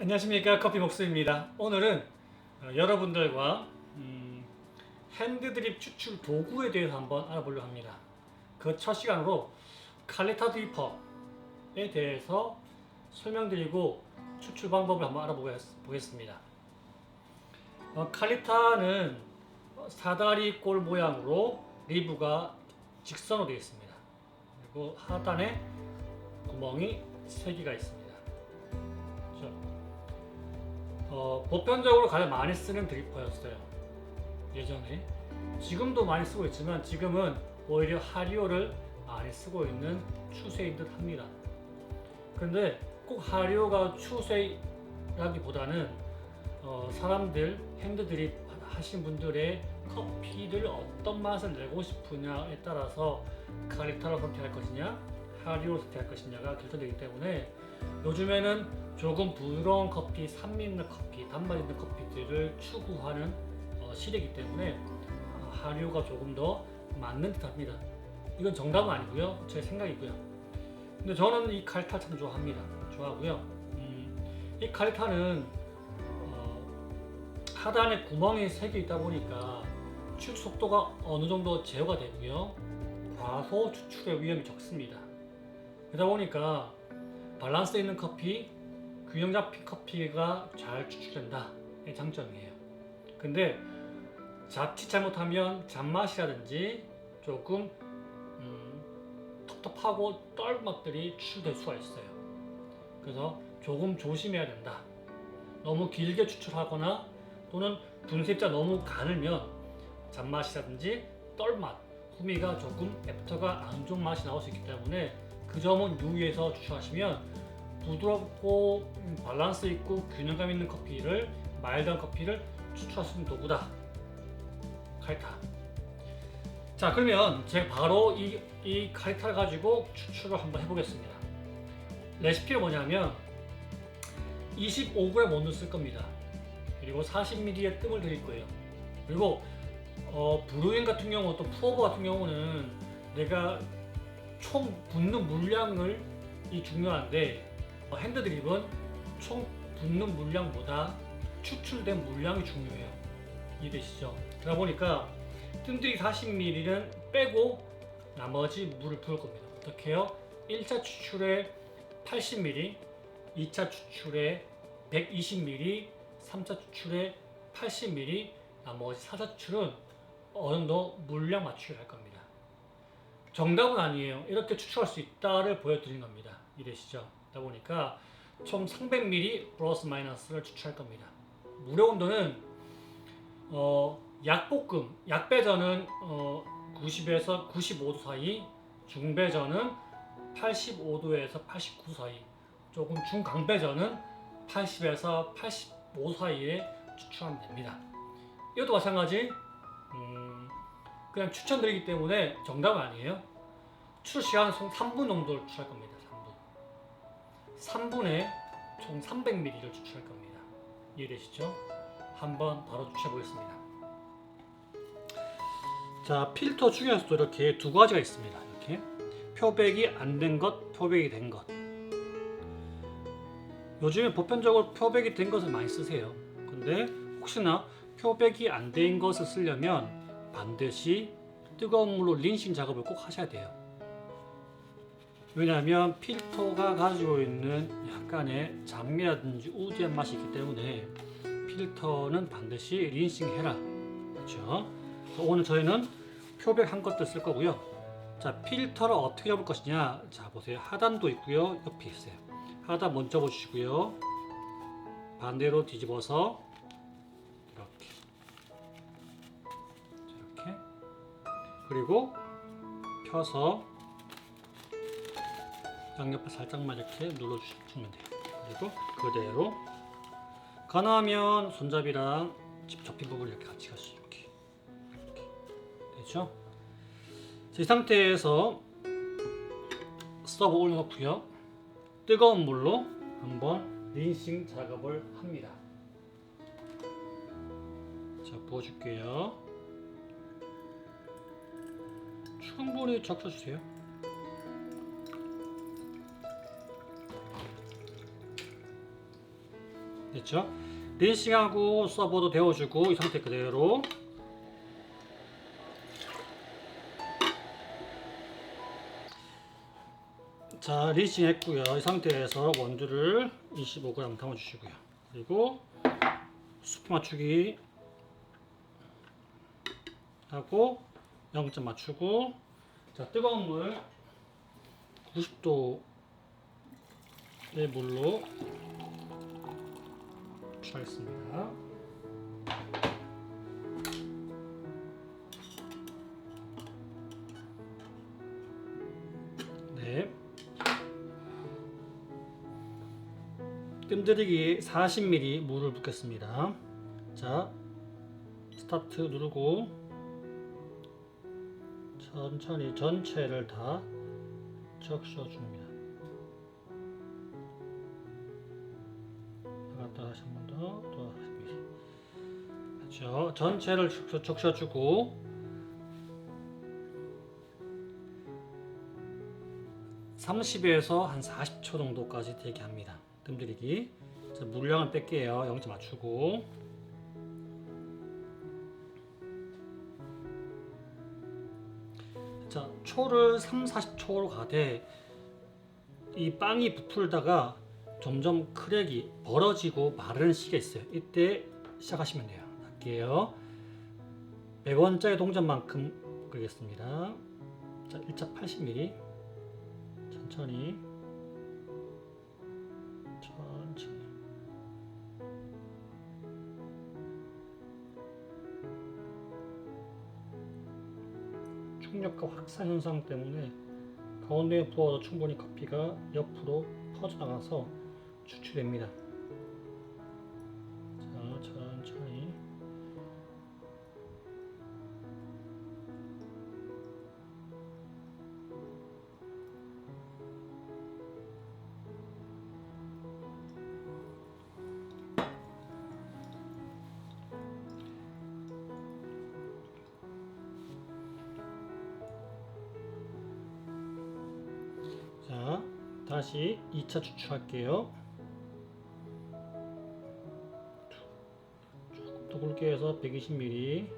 안녕하십니까 커피 목수입니다. 오늘은 어, 여러분들과 음, 핸드드립 추출 도구에 대해서 한번 알아보려고 합니다. 그 첫 시간으로 칼리타 드리퍼에 대해서 설명드리고 추출 방법을 한번 알아보겠습니다. 어, 칼리타는 사다리 꼴 모양으로 리브가 직선으로 되어 있습니다. 그리고 하단에 구멍이 3개가 있습니다. 어, 보편적으로 가장 많이 쓰는 드리퍼였어요. 예전에. 지금도 많이 쓰고 있지만 지금은 오히려 하리오를 많이 쓰고 있는 추세인 듯 합니다. 근데 꼭 하리오가 추세라기보다는 어, 사람들 핸드 드립 하신 분들의 커피를 어떤 맛을 내고 싶으냐에 따라서 카리타를 선택할 것이냐 하리오를 선택할 것이냐가 결정되기 때문에 요즘에는 조금 부드러운 커피, 산미 있는 커피, 단맛 있는 커피들을 추구하는 어, 시대이기 때문에 어, 하리오가 조금 더 맞는 듯합니다. 이건 정답은 아니고요, 제 생각이고요. 근데 저는 이 카리타 참 좋아합니다. 좋아하고요. 음, 이 카리타는 어, 하단에 구멍이 3개 있다 보니까 추출 속도가 어느 정도 제어가 되고요. 과소 추출의 위험이 적습니다. 그러다 보니까 밸런스 있는 커피, 균형 잡힌 커피가 잘 추출된다. 의 장점이에요. 근데 자칫 잘못하면 잔맛이라든지 조금 음, 텁텁하고 떫은 것들이 추출될 수가 있어요. 그래서 조금 조심해야 된다. 너무 길게 추출하거나 또는 분쇄자 너무 가늘면 잔맛이라든지 떫맛, 후미가 조금 애프터가 안 좋은 맛이 나올 수 있기 때문에 그 점은 유의해서 추출하시면 부드럽고 음, 밸런스 있고 균형감 있는 커피를 마일드한 커피를 추출할 수 있는 도구다. 카리타. 자 그러면 제가 바로 이, 이 카리타를 가지고 추출을 한번 해보겠습니다. 레시피가 뭐냐면 25g 원두 쓸 겁니다. 그리고 40ml의 뜸을 드릴 거예요. 그리고 어, 브루잉 같은 경우 또 푸어버 같은 경우는 내가 총 붓는 물량을 이 중요한데 어, 핸드 드립은 총 붓는 물량보다 추출된 물량이 중요해요. 이해되시죠? 그러다 보니까 뜸들이 40ml는 빼고 나머지 물을 부을 겁니다. 어떻게 해요? 1차 추출에 80ml, 2차 추출에 120ml, 3차 추출에 80ml, 나머지 4차 추출은 어느 정도 물량 맞추기를 할 겁니다. 정답은 아니에요. 이렇게 추출할 수 있다를 보여드린 겁니다. 이해되시죠? 그러다 보니까 총 300ml 플러스 마이너스를 추출할 겁니다. 무료 온도는 어, 약볶음, 약배전은 어, 90에서 95도 사이, 중배전은 85도에서 89도 사이, 조금 중강배전은 80에서 85도 사이에 추출하면 됩니다. 이것도 마찬가지 음, 그냥 추천드리기 때문에 정답은 아니에요. 추출 시간은 총 3분 정도를 추출할 겁니다. 3분. 3분에 총 300ml를 추출할 겁니다. 이해되시죠? 한번 바로 추출해 보겠습니다. 자, 필터 중에서도 이렇게 두 가지가 있습니다. 이렇게 표백이 안 된 것, 표백이 된 것. 요즘에 보편적으로 표백이 된 것을 많이 쓰세요. 근데 혹시나 표백이 안 된 것을 쓰려면 반드시 뜨거운 물로 린싱 작업을 꼭 하셔야 돼요. 왜냐하면 필터가 가지고 있는 약간의 장미라든지 우디한 맛이 있기 때문에 필터는 반드시 린싱 해라. 그렇죠? 오늘 저희는 표백 한 것들 쓸 거고요. 자, 필터를 어떻게 잡을 것이냐? 자, 보세요. 하단도 있고요. 옆에 있어요. 하단 먼저 보시고요. 반대로 뒤집어서 이렇게 그리고 펴서 양옆에 살짝만 이렇게 눌러주시면 돼요. 그리고 그대로 가능하면 손잡이랑 집 접힌 부분을 이렇게 같이 가시 이렇게 이렇게 되죠? 자, 이 상태에서 스토브 올려놓고요. 뜨거운 물로 한번 린싱 작업을 합니다. 자, 부어줄게요. 충분히 적셔주세요. 됐죠? 린싱하고 서버도 데워주고 이 상태 그대로 자 린싱 했고요 이 상태에서 원두를 25g 담아 주시고요 그리고 수프 맞추기 하고 0점 맞추고 자 뜨거운 물 90도의 물로 취하겠습니다. 네. 뜸들이기 40ml 물을 붓겠습니다. 자, 스타트 누르고 천천히 전체를 다 적셔줍니다. 나갔다 다시 한 번 더, 또 다시. 그렇죠. 전체를 적셔, 적셔주고 (30에서) 한 (40초) 정도까지 되게 합니다 뜸들이기 자, 물량을 뺄게요 0점 맞추고 자 초를 3, 40초로 가되 이 빵이 부풀다가 점점 크랙이 벌어지고 마르는 시기가 있어요. 이때 시작하시면 돼요. 할게요. 100원짜리 동전만큼 끓이겠습니다. 자, 1차 80ml. 천천히. 천천히. 충격과 확산 현상 때문에 가운데에 부어서 충분히 커피가 옆으로 퍼져나가서 추출됩니다. 다시 2차 추출할게요. 조금 더 굵게 해서 120ml.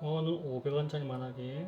어는 500원짜리만 하게.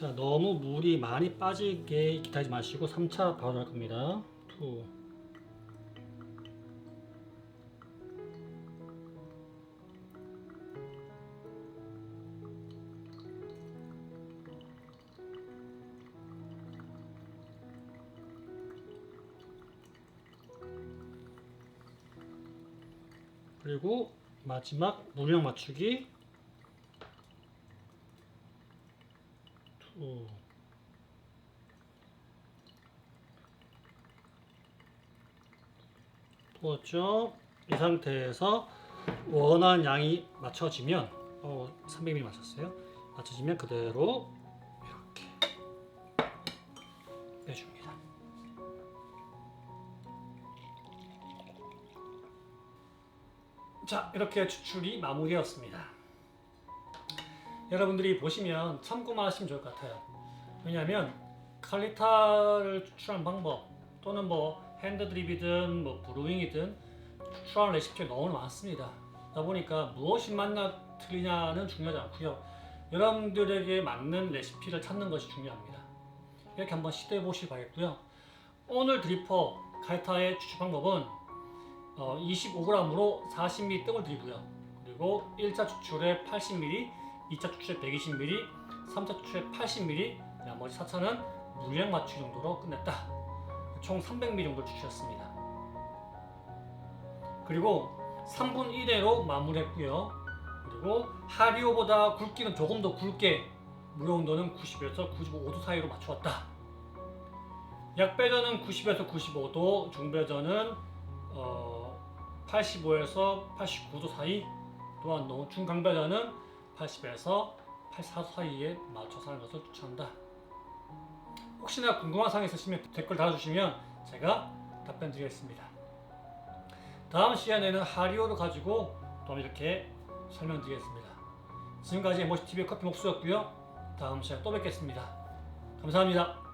자, 너무 물이 많이 빠지게 기다리지 마시고 3차 바로 할 겁니다. 2 그리고 마지막 물량 맞추기 2 부었죠? 이 상태에서 원하는 양이 맞춰지면 어, 300ml 맞췄어요. 맞춰지면 그대로 이렇게 빼줍니다. 자 이렇게 추출이 마무리되었습니다. 여러분들이 보시면 참고만 하시면 좋을 것 같아요. 왜냐하면 칼리타를 추출하는 방법 또는 뭐 핸드드립이든 뭐 브루잉이든 추출하는 레시피가 너무 많습니다. 그러다 보니까 무엇이 맞나 틀리냐는 중요하지 않고요. 여러분들에게 맞는 레시피를 찾는 것이 중요합니다. 이렇게 한번 시도해 보시기 바겠고요. 오늘 드리퍼 칼타의 추출 방법은 어, 25g으로 40ml 떡을 드리고요. 그리고 1차 추출에 80ml, 2차 추출에 120ml, 3차 추출에 80ml, 나머지 4차는 물량 맞추기 정도로 끝냈다. 총 300ml 정도 추출했습니다. 그리고 3분 이내로 마무리했고요. 그리고 하리오보다 굵기는 조금 더 굵게 무료 온도는 90에서 95도 사이로 맞추었다. 약배전은 90에서 95도, 중배전은 어, 85에서 89도 사이, 또한 농충 강배전은 80에서 84도 사이에 맞춰서 하는 것을 추천한다. 혹시나 궁금한 사항 있으시면 댓글 달아주시면 제가 답변 드리겠습니다. 다음 시간에는 하리오를 가지고 또 이렇게 설명드리겠습니다. 지금까지 모시TV의 커피 목수였고요. 다음 시간에 또 뵙겠습니다. 감사합니다.